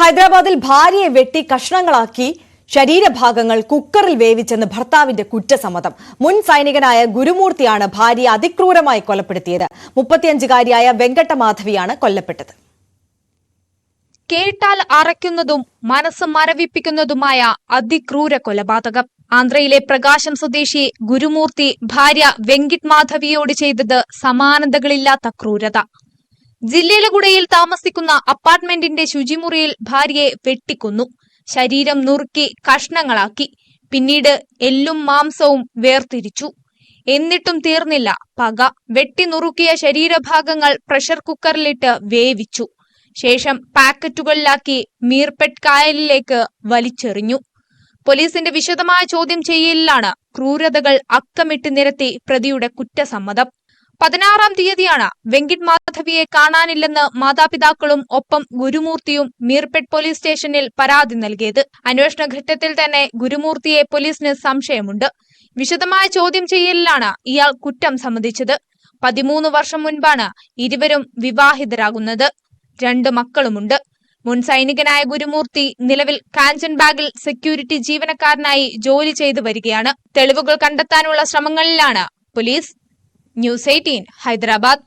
ഹൈദരാബാദിൽ ഭാര്യയെ വെട്ടി കഷ്ണങ്ങളാക്കി ശരീരഭാഗങ്ങൾ കുക്കറിൽ വേവിച്ചെന്ന് ഭർത്താവിന്റെ കുറ്റസമ്മതം. മുൻ സൈനികനായ ഗുരുമൂർത്തിയാണ് ഭാര്യയെ അതിക്രൂരമായി കൊലപ്പെടുത്തിയത്. മുപ്പത്തിയഞ്ചുകാരിയായ വെങ്കട്ടമാധവിയാണ് കൊല്ലപ്പെട്ടത്. കേട്ടാൽ അറയ്ക്കുന്നതും മനസ്സ് മരവിപ്പിക്കുന്നതുമായ അതിക്രൂര കൊലപാതകം. ആന്ധ്രയിലെ പ്രകാശം സ്വദേശി ഗുരുമൂർത്തി ഭാര്യ വെങ്കിട്ട് മാധവിയോട് ചെയ്തത് സമാനതകളില്ലാത്ത ക്രൂരത. ജില്ലേലഗുഡയിൽ താമസിക്കുന്ന അപ്പാർട്ട്മെന്റിന്റെ ശുചിമുറിയിൽ ഭാര്യയെ വെട്ടിക്കൊന്നു. ശരീരം നുറുക്കി കഷ്ണങ്ങളാക്കി. പിന്നീട് എല്ലും മാംസവും വേർതിരിച്ചു. എന്നിട്ടും തീർന്നില്ല. പക. വെട്ടി നുറുക്കിയ ശരീരഭാഗങ്ങൾ പ്രഷർ കുക്കറിലിട്ട് വേവിച്ചു. ശേഷം പാക്കറ്റുകളിലാക്കി മീർപെട്ട് കായലിലേക്ക് വലിച്ചെറിഞ്ഞു. പോലീസിന്റെ വിശദമായ ചോദ്യം ചെയ്യലിലാണ് ക്രൂരതകൾ അക്കമിട്ട് നിരത്തി പ്രതിയുടെ കുറ്റസമ്മതം. പതിനാറാം തീയതിയാണ് വെങ്കിട്ട് മാധവിയെ കാണാനില്ലെന്ന് മാതാപിതാക്കളും ഒപ്പം ഗുരുമൂർത്തിയും മീർപെട്ട് പോലീസ് സ്റ്റേഷനിൽ പരാതി നൽകിയത്. അന്വേഷണ ഘട്ടത്തിൽ തന്നെ ഗുരുമൂർത്തിയെ പോലീസിന് സംശയമുണ്ട്. വിശദമായ ചോദ്യം ചെയ്യലിലാണ് ഇയാൾ കുറ്റം സമ്മതിച്ചത്. പതിമൂന്ന് വർഷം മുൻപാണ് ഇരുവരും വിവാഹിതരാകുന്നത്. രണ്ട് മക്കളുമുണ്ട്. മുൻ സൈനികനായ ഗുരുമൂർത്തി നിലവിൽ കാഞ്ചൻബാഗിൽ സെക്യൂരിറ്റി ജീവനക്കാരനായി ജോലി ചെയ്തു വരികയാണ്. തെളിവുകൾ കണ്ടെത്താനുള്ള ശ്രമങ്ങളിലാണ് പോലീസ്. न्यूज़ 18 हैदराबाद